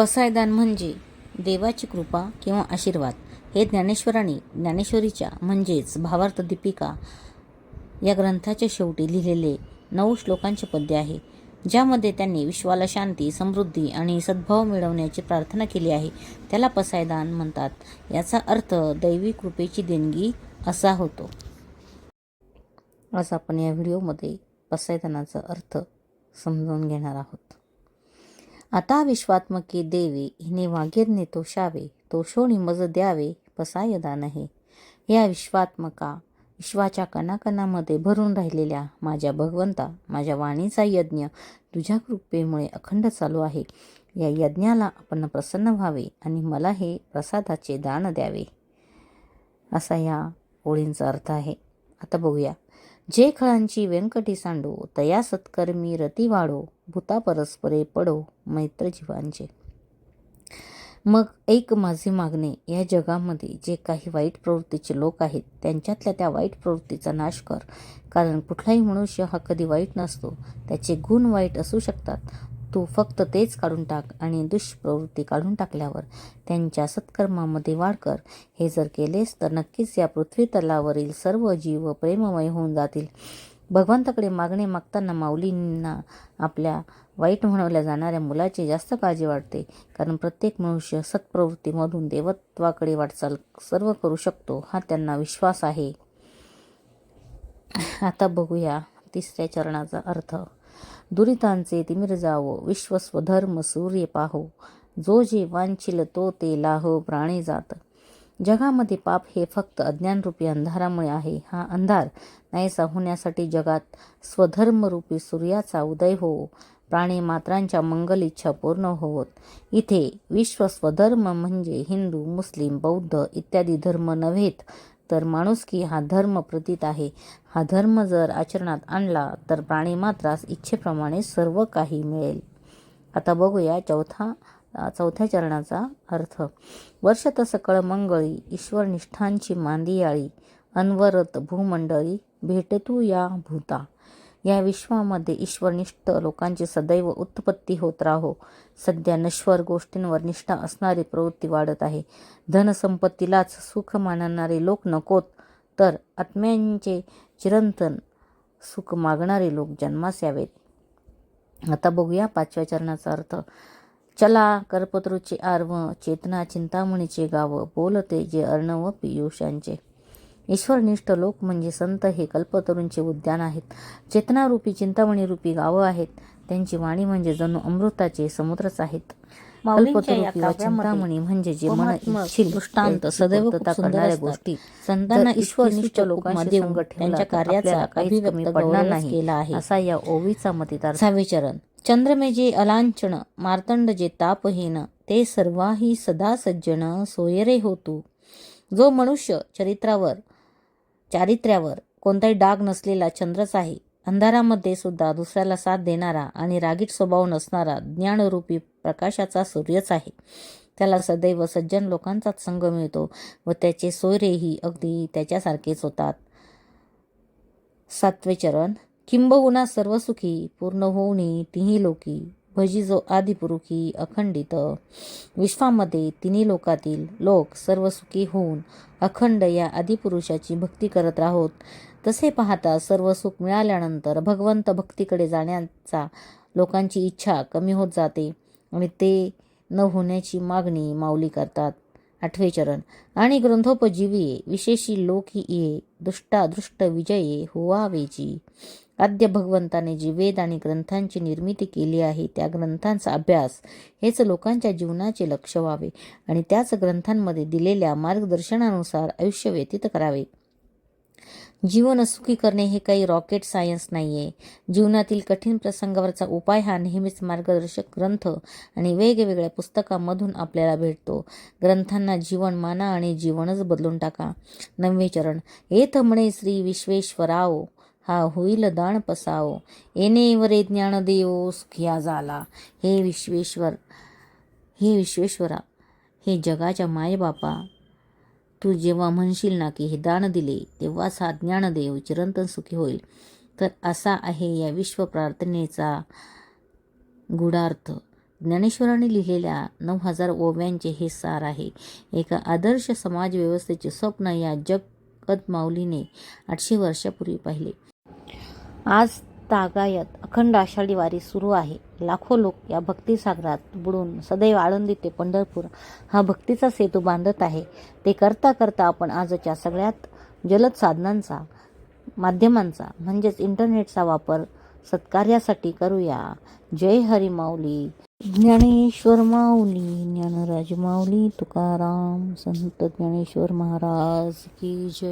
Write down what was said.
पसायदान म्हणजे देवाची कृपा किंवा आशीर्वाद. हे ज्ञानेश्वरांनी ज्ञानेश्वरीच्या म्हणजेच भावार्थ दीपिका या ग्रंथाच्या शेवटी लिहिलेले नऊ श्लोकांचे पद्य आहे ज्यामध्ये त्यांनी विश्वाला शांती समृद्धी आणि सद्भाव मिळवण्याची प्रार्थना केली आहे. त्याला पसायदान म्हणतात. याचा अर्थ दैवी कृपेची देणगी असा होतो. आज आपण या व्हिडिओमध्ये पसायदानाचा अर्थ समजावून घेणार आहोत. आता विश्वात्मकी देवी हिने वागीरने तोषावे तोषोणी मज द्यावे पसायदान हे या विश्वात्मका विश्वाच्या कणाकणामध्ये भरून राहिलेल्या माझ्या भगवंता माझ्या वाणीचा यज्ञ तुझ्या कृपेमुळे अखंड चालू आहे. या यज्ञाला आपण प्रसन्न व्हावे आणि मला हे प्रसादाचे दान द्यावे. असा या ओळींचा अर्थ आहे. आता बघूया. जे खळांची व्यंकटी सांडो तया सत्कर्मी रती वाढो भूता परस्परे पडो मैत्र जीवांचे. मग एक माझे मागणे या जगामध्ये जे काही वाईट प्रवृत्तीचे लोक आहेत त्यांच्यातल्या त्या वाईट प्रवृत्तीचा नाश कर. कारण कुठलाही मनुष्य हा कधी वाईट नसतो. त्याचे गुण वाईट असू शकतात तू फक्त तेच काढून टाक आणि दुष्प्रवृत्ती काढून टाकल्यावर त्यांच्या सत्कर्मामध्ये वाढ कर. हे जर केलेस तर नक्कीच या पृथ्वी तलावरील सर्व जीव प्रेममय होऊन जातील. भगवंताकडे मागणे मागताना माऊलींना आपल्या वाईट म्हणवल्या जाणाऱ्या मुलाची जास्त काळजी वाटते. कारण प्रत्येक मनुष्य सत्प्रवृत्तीमधून देवत्वाकडे वाटचाल सर्व करू शकतो हा त्यांना विश्वास आहे. आता बघूया तिसऱ्या चरणाचा अर्थ. दुरितांचे तिमिर जावो विश्वस्वधर्म सूर्य पाहो. जो जे वांछिल तो ते लाहो प्राणी जात. जगामध्ये पाप हे फक्त अज्ञानरूपी अंधारामुळे आहे. हा अंधार नाहीसा होण्यासाठी जगात स्वधर्मरूपी सूर्याचा उदय हो. प्राणी मात्रांच्या मंगल इच्छा पूर्ण होत इथे विश्व स्वधर्म म्हणजे हिंदू मुस्लिम बौद्ध इत्यादी धर्म नव्हेत. तर माणुसकी हा धर्म प्रतीत आहे. हा धर्म जर आचरणात आणला तर प्राणी मात्रास इच्छेप्रमाणे सर्व काही मिळेल. आता बघूया चौथा चौथ्या चरणाचा अर्थ. वर्षत सकळ मंगळी ईश्वरनिष्ठांची मांदियाळी अनवरत भूमंडळी भेटतू या भूता. या विश्वामध्ये ईश्वरनिष्ठ लोकांची सदैव उत्पत्ती होत राहो. सध्या नश्वर गोष्टींवर निष्ठा असणारी प्रवृत्ती वाढत आहे. धनसंपत्तीलाच सुख मानणारे लोक नकोत तर आत्म्यांचे चिरंतन सुख मागणारे लोक जन्मास यावेत. आता बघूया पाचव्या चरणाचा अर्थ. चला करपत्रूचे आर्व चेतना चिंतामणीचे गाव बोलते जे अर्णव पियुषांचे. ईश्वरनिष्ठ लोक म्हणजे संत हे कल्पतरूंचे उद्यान आहेत. चेतनारूपी चिंतामणीरूपी गावं आहेत. त्यांची वाणी म्हणजे जणू अमृताचे समुद्रच आहेत. चिंतामणी म्हणजे जे मन इच्छिल दृष्टांत सदैव करणाऱ्या गोष्टी. संतांना ईश्वरनिष्ठ संग त्यांच्या कार्याचा काही कमी पडणार नाही. केला आहे. असा या ओवीचा मतितार्थ. विचरण. चंद्रमे जे अलांचन मार्तंड जे तापहीन ते सर्वाही सदा सज्जन सोयरे होतू. जो मनुष्य चरित्रावर चारित्र्यावर कोणताही डाग नसलेला चंद्रच आहे अंधारामध्ये सुद्धा दुसऱ्याला साथ देणारा आणि रागीट स्वभाव नसणारा ज्ञानरूपी प्रकाशाचा सूर्यच आहे त्याला सदैव सज्जन लोकांचाच संग मिळतो व त्याचे सोयरेही अगदी त्याच्यासारखेच होतात. सातवे चरण किंबहुना सर्वसुखी पूर्ण होऊनी तिही लोकी भजी जो आदिपुरुखी अखंडित. विश्वामध्ये तिन्ही लोकातील लोक सर्वसुखी होऊन अखंड या आदिपुरुषाची भक्ती करत राहोत. तसे पाहता सर्व सुख मिळाल्यानंतर भगवंत भक्तीकडे जाण्याचा लोकांची इच्छा कमी होत जाते आणि ते न होण्याची मागणी माऊली करतात. आठवे चरण. आणि ग्रंथोपजीवी विशेषी लोकी ये दुष्टादृष्ट विजये हुवावेची. आद्य भगवंताने जी वेद आणि ग्रंथांची निर्मिती केली आहे त्या ग्रंथांचा अभ्यास हेच लोकांच्या जीवनाचे लक्ष व्हावे आणि त्याच ग्रंथांमध्ये दिलेल्या मार्गदर्शनानुसार आयुष्य व्यतीत करावे. जीवन सुखी करणे हे काही रॉकेट सायन्स नाही आहे जीवनातील कठीण प्रसंगावरचा उपाय हा नेहमीच मार्गदर्शक ग्रंथ आणि वेगवेगळ्या पुस्तकांमधून आपल्याला भेटतो. ग्रंथांना जीवन माना आणि जीवनच बदलून टाका. नववे चरण येथ म्हणे श्री विश्वेश्वराव. हा होईल दान पसावो. येणे वरे ज्ञान देव सुखिया झाला हे विश्वेश्वर हे विश्वेश्वरा हे जगाच्या मायबापा. तू जेव्हा म्हणशील ना की हे दान दिले तेव्हाच हा ज्ञानदेव चिरंतन सुखी होईल. तर असा आहे या विश्व प्रार्थनेचा गुढार्थ ज्ञानेश्वरांनी लिहिलेल्या नऊ हजार ओव्यांचे हे सार आहे. एका आदर्श समाज व्यवस्थेचे स्वप्न या जग ताकद माऊलीने आठशे वर्षापूर्वी पाहिले. आज तागायत अखंड आषाढी वारी सुरू आहे. लाखो लोक या भक्तीसागरात बुडून सदैव आळंदी ते पंढरपूर हा भक्तीचा सेतू बांधत आहे. ते करता करता आपण आजच्या सगळ्यात जलद साधनांचा माध्यमांचा म्हणजेच इंटरनेटचा वापर सत्कार्यासाठी करूया. जय हरी माऊली. ज्ञानेश्वर माऊली ज्ञानराज माऊली तुकाराम संत ज्ञानेश्वर महाराज की जय.